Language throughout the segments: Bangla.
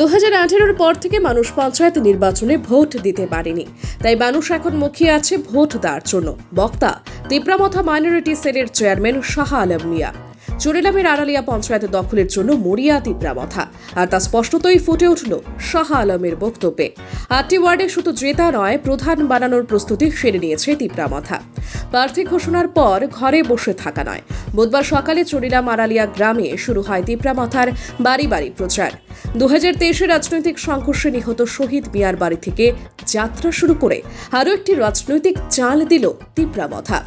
দু পর থেকে মানুষ পঞ্চায়েত নির্বাচনে ভোট দিতে পারেনি। তাই মানুষ এখন মুখিয়ে আছে ভোট দেওয়ার জন্য। বক্তা, তিপ্রামথা মাইনরিটি সেলের চেয়ারম্যান শাহ আলম মিয়া। চুরিলামের আড়ালিয়া পঞ্চায়েত দখলের জন্য মরিয়া তিপ্রামথা। আর তা স্পষ্টতই ফুটে উঠল শাহ আলমের বক্তব্যে। আটটি ওয়ার্ডে শুধু জেতা নয়, প্রধান বানানোর প্রস্তুতি সেরে নিয়েছে তিপ্রামথা। প্রার্থী ঘোষণার পর ঘরে বসে থাকা নয়। বুধবার সকালে চুরিলাম আড়ালিয়া গ্রামে শুরু হয় তিপ্রামথার বাড়ি বাড়ি প্রচার। দু হাজার তেইশে রাজনৈতিক সংঘর্ষে নিহত শহীদ মিয়ার বাড়ি থেকে যাত্রা শুরু করে আরও একটি রাজনৈতিক চাল দিল তিপ্রামথা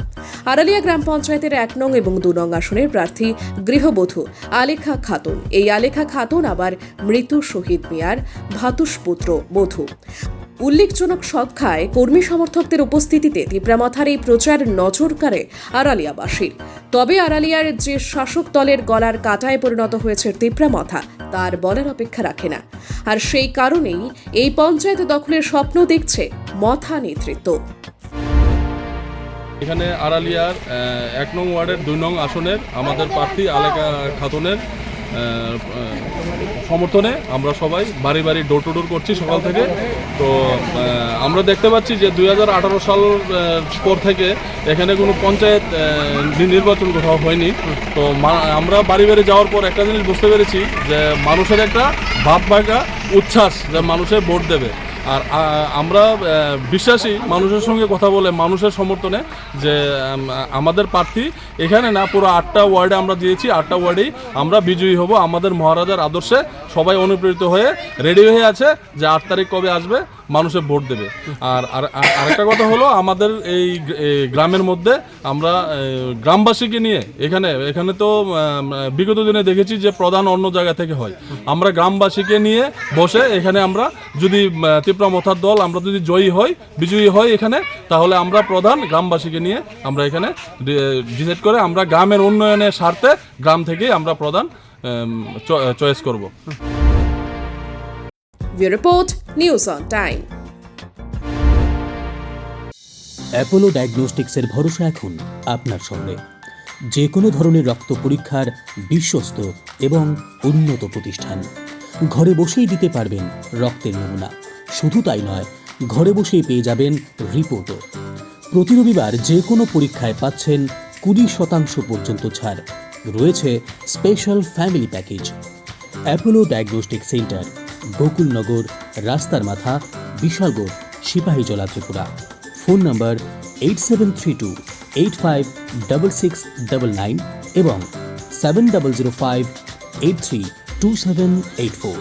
আড়ালিয়া গ্রাম পঞ্চায়েতের এক নং এবং দু নং আসনের প্রার্থী গৃহবধূ আলেখা খাতুন। এই আলেখা খাতুন আবার মৃত শহীদ মিয়ার ভাতুষপুত্র বধূ। উল্লেখজনক সংখ্যায় কর্মী সমর্থকদের উপস্থিতিতে তিপ্রামথার এই প্রচার নজর কাড়ে আড়ালিয়াবাসীর। তবে আড়ালিয়ার যে শাসক দলের গলার কাটায় পরিণত হয়েছে তিপ্রামথা তার বলার অপেক্ষা রাখে না। আর সেই কারণেই এই পঞ্চায়েত দখলের স্বপ্ন দেখছে মথা নেতৃত্ব। এখানে আড়ালিয়ার এক নং ওয়ার্ডের, দুই নং আসনের আমাদের প্রার্থী আলেকা খাতুনের সমর্থনে আমরা সবাই বাড়ি বাড়ি ডোর টু ডোর করছি সকাল থেকে। তো আমরা দেখতে পাচ্ছি যে দু হাজার আঠারো সাল পর থেকে এখানে কোনো পঞ্চায়েত নির্বাচন কোথাও হয়নি। তো আমরা বাড়ি বাড়ি যাওয়ার পর একটা জিনিস বুঝতে পেরেছি যে মানুষের একটা ভাব ভাগা উচ্ছ্বাস যে মানুষের ভোট দেবে। আর আমরা বিশ্বাসী মানুষের সঙ্গে কথা বলে মানুষের সমর্থনে যে আমাদের প্রার্থী এখানে না, পুরো আটটা ওয়ার্ডে আমরা দিয়েছি, আটটা ওয়ার্ডেই আমরা বিজয়ী হব। আমাদের মহারাজার আদর্শে সবাই অনুপ্রেরিত হয়ে রেডি হয়ে আছে যে আট তারিখ কবে আসবে। মানুষের ভোট দেবে। আর আর- আর- আরেকটা কথা হলো, আমাদের এই গ্রামের মধ্যে আমরা গ্রামবাসীকে নিয়ে এখানে এখানে তো বিগত দিনে দেখেছি যে প্রধান অন্য জায়গা থেকে হয়। আমরা গ্রামবাসীকে নিয়ে বসে এখানে আমরা যদি তিপ্রা মথার দল, আমরা যদি জয়ী হই, বিজয়ী হই এখানে, তাহলে আমরা প্রধান গ্রামবাসীকে নিয়ে আমরা এখানে ডিসাইড করে আমরা গ্রামের উন্নয়নের স্বার্থে গ্রাম থেকেই আমরা প্রধান চয়েস করব। Bureau report, news on time. Apollo ডায়াগনস্টিক্সের ভরসা এখন আপনার সঙ্গে যে কোনো ধরনের রক্ত পরীক্ষার বিশ্বস্ত এবং উন্নত প্রতিষ্ঠান। ঘরে বসেই দিতে পারবেন রক্তের নমুনা। শুধু তাই নয়, ঘরে বসেই পেয়ে যাবেন রিপোর্টও। প্রতি রবিবার যে কোনো পরীক্ষায় পাচ্ছেন কুড়ি শতাংশ পর্যন্ত ছাড়। রয়েছে special family package. Apollo diagnostic centre. Gokulnagar রাস্তার মাথা, Bishalgarh Sipahijala Tripura. Phone number eight seven three two eight five double six double nine এবং seven double zero five eight three two seven eight four.